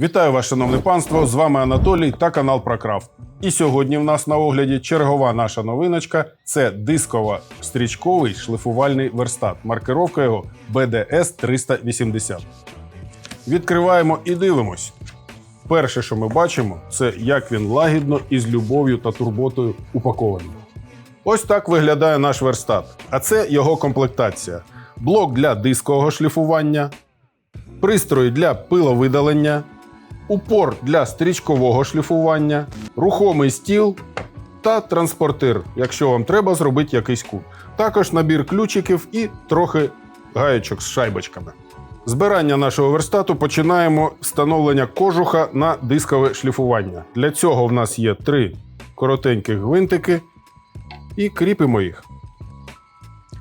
Вітаю вас, шановне панство! З вами Анатолій та канал Прокрафт. І сьогодні в нас на огляді чергова наша новиночка це дисково-стрічковий шлифувальний верстат. Маркировка його BDS 380. Відкриваємо і дивимось. Перше, що ми бачимо, це як він лагідно і з любов'ю та турботою упакований. Ось так виглядає наш верстат. А це його комплектація: блок для дискового шліфування, пристрої для пиловидалення, упор для стрічкового шліфування, рухомий стіл та транспортир, якщо вам треба зробити якийсь кут. Також набір ключиків і трохи гаєчок з шайбочками. Збирання нашого верстату починаємо з встановлення кожуха на дискове шліфування. Для цього в нас є три коротеньких гвинтики і кріпимо їх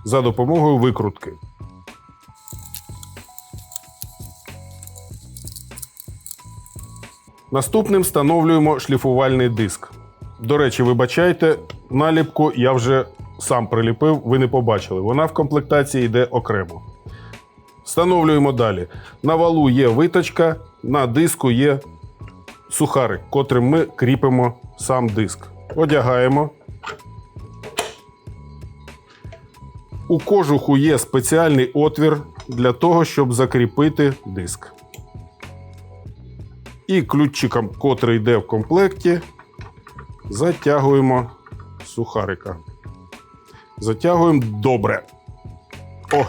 за допомогою викрутки. Наступним встановлюємо шліфувальний диск. До речі, вибачайте, наліпку я вже сам приліпив, ви не побачили. Вона в комплектації йде окремо. Встановлюємо далі. На валу є виточка, на диску є сухарик, котрим ми кріпимо сам диск. Одягаємо. У кожуху є спеціальний отвір для того, щоб закріпити диск. І ключиком, котрий йде в комплекті, затягуємо сухарика. Затягуємо добре. О!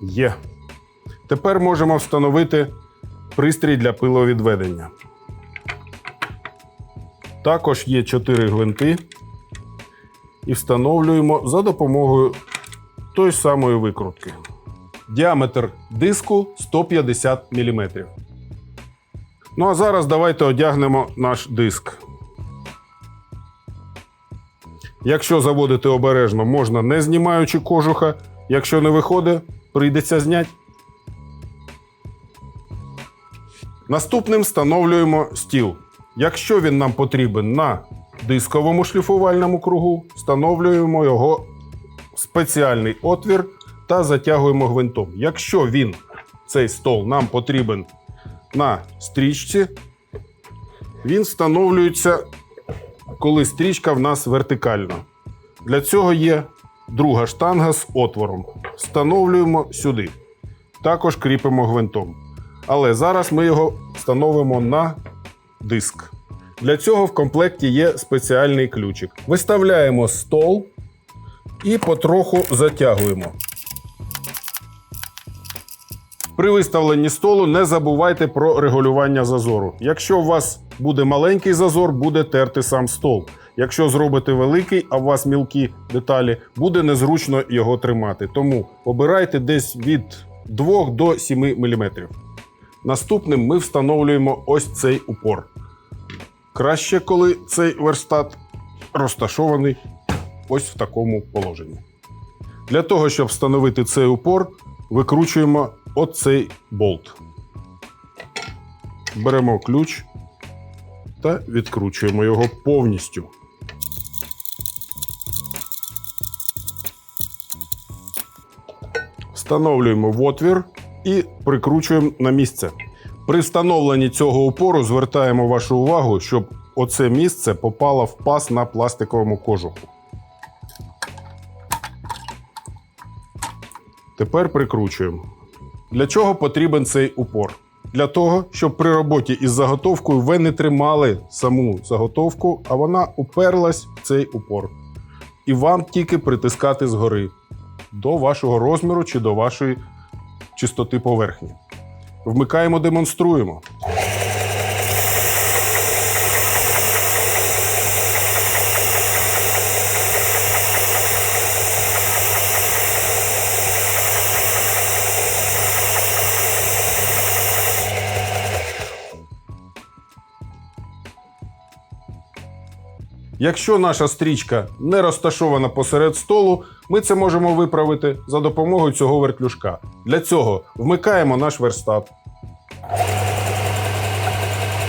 Є. Тепер можемо встановити пристрій для пиловідведення. Також є 4 гвинти. І встановлюємо за допомогою тої самої викрутки. Діаметр диску 150 мм. Ну а зараз давайте одягнемо наш диск. Якщо заводити обережно, можна не знімаючи кожуха. Якщо не виходить, прийдеться зняти. Наступним встановлюємо стіл. Якщо він нам потрібен на дисковому шліфувальному кругу, встановлюємо його в спеціальний отвір та затягуємо гвинтом. Якщо він, цей стол, нам потрібен на стрічці, він встановлюється, коли стрічка в нас вертикальна. Для цього є друга штанга з отвором. Встановлюємо сюди. Також кріпимо гвинтом. Але зараз ми його встановимо на диск. Для цього в комплекті є спеціальний ключик. Виставляємо стол і потроху затягуємо. При виставленні столу не забувайте про регулювання зазору. Якщо у вас буде маленький зазор, буде терти сам стол. Якщо зробите великий, а у вас мілкі деталі, буде незручно його тримати. Тому обирайте десь від 2 до 7 мм. Наступним ми встановлюємо ось цей упор. Краще, коли цей верстат розташований ось в такому положенні. Для того, щоб встановити цей упор, викручуємо оцей болт. Беремо ключ та відкручуємо його повністю. Встановлюємо в отвір і прикручуємо на місце. При встановленні цього упору звертаємо вашу увагу, щоб оце місце попало в паз на пластиковому кожуху. Тепер прикручуємо. Для чого потрібен цей упор? Для того, щоб при роботі із заготовкою ви не тримали саму заготовку, а вона уперлась в цей упор. І вам тільки притискати згори до вашого розміру чи до вашої чистоти поверхні. Вмикаємо, демонструємо. Якщо наша стрічка не розташована посеред столу, ми це можемо виправити за допомогою цього вертлюжка. Для цього вмикаємо наш верстат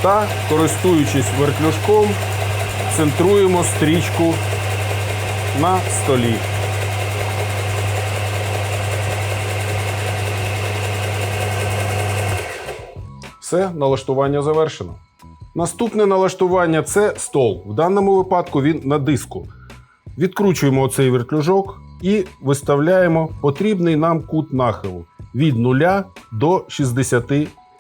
та, користуючись вертлюжком, центруємо стрічку на столі. Все, налаштування завершено. Наступне налаштування це стол. В даному випадку він на диску. Відкручуємо оцей вертлюжок і виставляємо потрібний нам кут нахилу від 0 до 60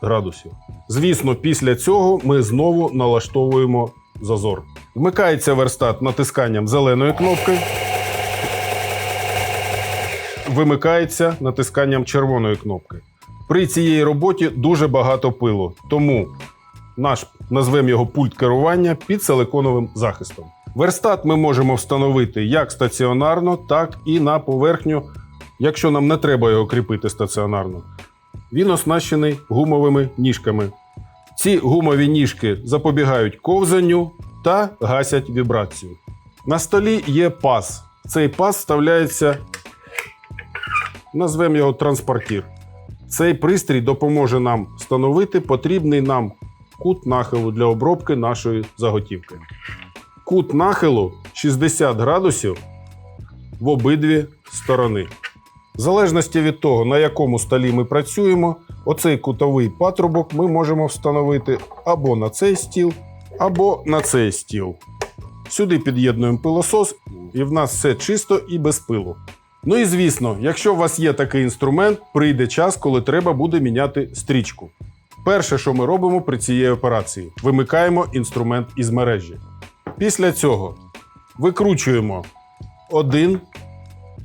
градусів. Звісно, після цього ми знову налаштовуємо зазор. Вмикається верстат натисканням зеленої кнопки. Вимикається натисканням червоної кнопки. При цій роботі дуже багато пилу, тому наш назвемо його пульт керування під силиконовим захистом. Верстат ми можемо встановити як стаціонарно, так і на поверхню, якщо нам не треба його кріпити стаціонарно. Він оснащений гумовими ніжками. Ці гумові ніжки запобігають ковзанню та гасять вібрацію. На столі є паз. Цей паз вставляється, назвемо його транспортір. Цей пристрій допоможе нам встановити потрібний нам кут нахилу для обробки нашої заготівки. Кут нахилу 60 градусів в обидві сторони. В залежності від того, на якому столі ми працюємо, оцей кутовий патрубок ми можемо встановити або на цей стіл, або на цей стіл. Сюди під'єднуємо пилосос, і в нас все чисто і без пилу. Ну і звісно, якщо у вас є такий інструмент, прийде час, коли треба буде міняти стрічку. Перше, що ми робимо при цій операції, вимикаємо інструмент із мережі. Після цього викручуємо 1,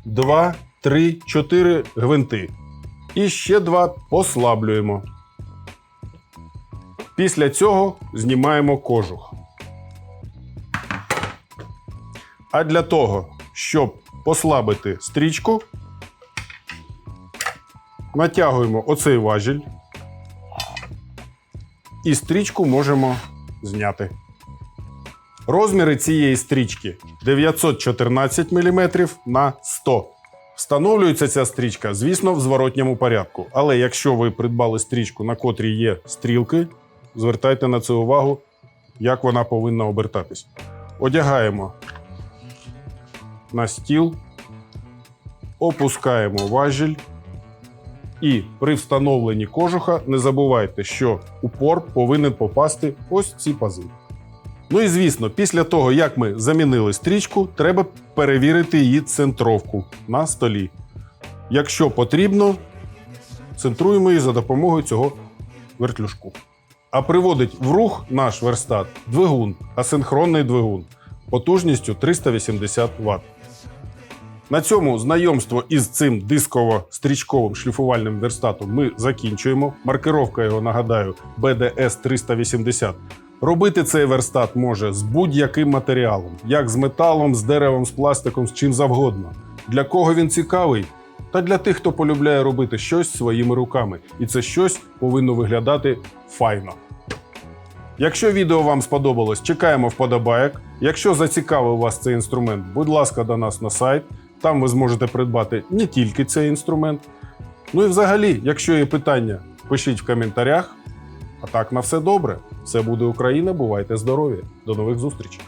2, 3, 4 гвинти. І ще два послаблюємо. Після цього знімаємо кожух. А для того, щоб послабити стрічку, натягуємо оцей важіль і стрічку можемо зняти. Розміри цієї стрічки 914 мм на 100 Встановлюється ця стрічка, звісно, в зворотньому порядку. Але якщо ви придбали стрічку, на котрій є стрілки, звертайте на це увагу, як вона повинна обертатись. Одягаємо на стіл, опускаємо важіль. І при встановленні кожуха не забувайте, що упор повинен попасти ось ці пази. Ну і звісно, після того, як ми замінили стрічку, треба перевірити її центровку на столі. Якщо потрібно, центруємо її за допомогою цього вертлюжку. А приводить в рух наш верстат двигун, асинхронний двигун потужністю 380 Вт. На цьому знайомство із цим дисково-стрічковим шліфувальним верстатом ми закінчуємо. Маркировка його, нагадаю, BDS 380. Робити цей верстат може з будь-яким матеріалом, як з металом, з деревом, з пластиком, з чим завгодно. Для кого він цікавий? Та для тих, хто полюбляє робити щось своїми руками. І це щось повинно виглядати файно. Якщо відео вам сподобалось, чекаємо вподобайок. Якщо зацікавив вас цей інструмент, будь ласка, до нас на сайт. Там ви зможете придбати не тільки цей інструмент. Ну і взагалі, якщо є питання, пишіть в коментарях. А так на все добре. Все буде Україна. Бувайте здорові. До нових зустрічей.